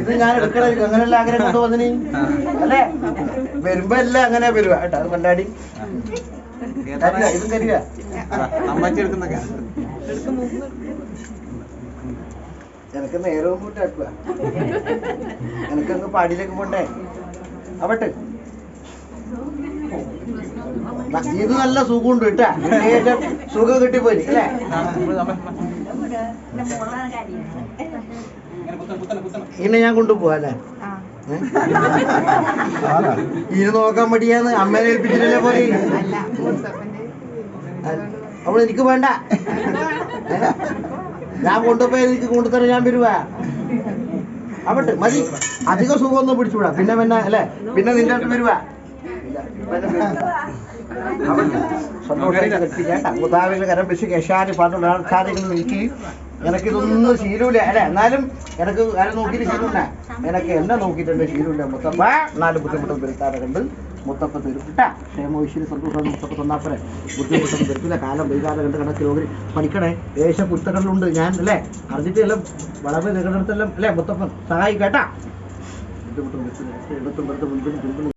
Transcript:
ഇത് ഞാൻ എടുക്കണായിരിക്കും അങ്ങനെയല്ല ആഗ്രഹം കൊണ്ട് വന്നിനി അല്ലേ? വരുമ്പോ എല്ലാം അങ്ങനെ വരുക കേട്ടോ അത് കൊണ്ടാടി. ഇതും തരിക. എനക്ക് നേരവും ആക്കുക എനക്കങ്ങ് പാടിയിലേക്ക് പോണ്ടേ? അവട്ടെ ഇത് നല്ല സുഖമുണ്ട് കേട്ടാ. സുഖം കിട്ടിപ്പോയി അല്ലേ? ഇനി ഞാൻ കൊണ്ടുപോവാ ഇനി? നോക്കാൻ മടിയാന്ന് അമ്മേനെ ഏൽപ്പിച്ചിട്ടല്ലേ പോലെ അവൾ എനിക്ക് വേണ്ട. ഞാൻ കൊണ്ടുപോയി എനിക്ക് കൊണ്ടുതരാൻ ഞാൻ വരുവാ. അവട്ട് മതി. അധികം സുഖമൊന്നും പിടിച്ചുവിടാ. പിന്നെ പിന്നെ അല്ലേ? പിന്നെ നിന്റെ അടുത്ത് വരുവാ. മുതാവിന്റെ കരം വെച്ച് കേശാരി പാട്ടുള്ള സാധിക്കുന്നു എനിക്ക് ഇതൊന്നും ശീലമില്ല അല്ലെ എന്നാലും എനക്ക് ആരും നോക്കിയിട്ട് ശീലമില്ല എനക്ക് എന്നെ നോക്കിയിട്ടുണ്ട് ശീലമില്ല മുത്തപ്പ നാല് ബുദ്ധിമുട്ടും വരുത്താതെ കണ്ട് മുത്തപ്പ തരും. കേട്ടാ ക്ഷേമവിശ്വരി സന്തോഷം മുത്തപ്പ തന്നാപ്പരെ ബുദ്ധിമുട്ടൊന്നും വരുത്തില്ല. കാലം വൈകാതെ കണ്ട് കണക്ക് രോഗി പഠിക്കണേ. ദേശ പുസ്തകങ്ങളിലുണ്ട്. ഞാൻ അല്ലേ അറിഞ്ഞിട്ട് എല്ലാം വളരെ നിങ്ങളുടെ അടുത്തെല്ലാം അല്ലേ മുത്തപ്പൻ സഹായിക്കട്ടാ ബുദ്ധിമുട്ടും വരുത്തില്ല. എടുത്തും വെറുതെ മുൻപിൽ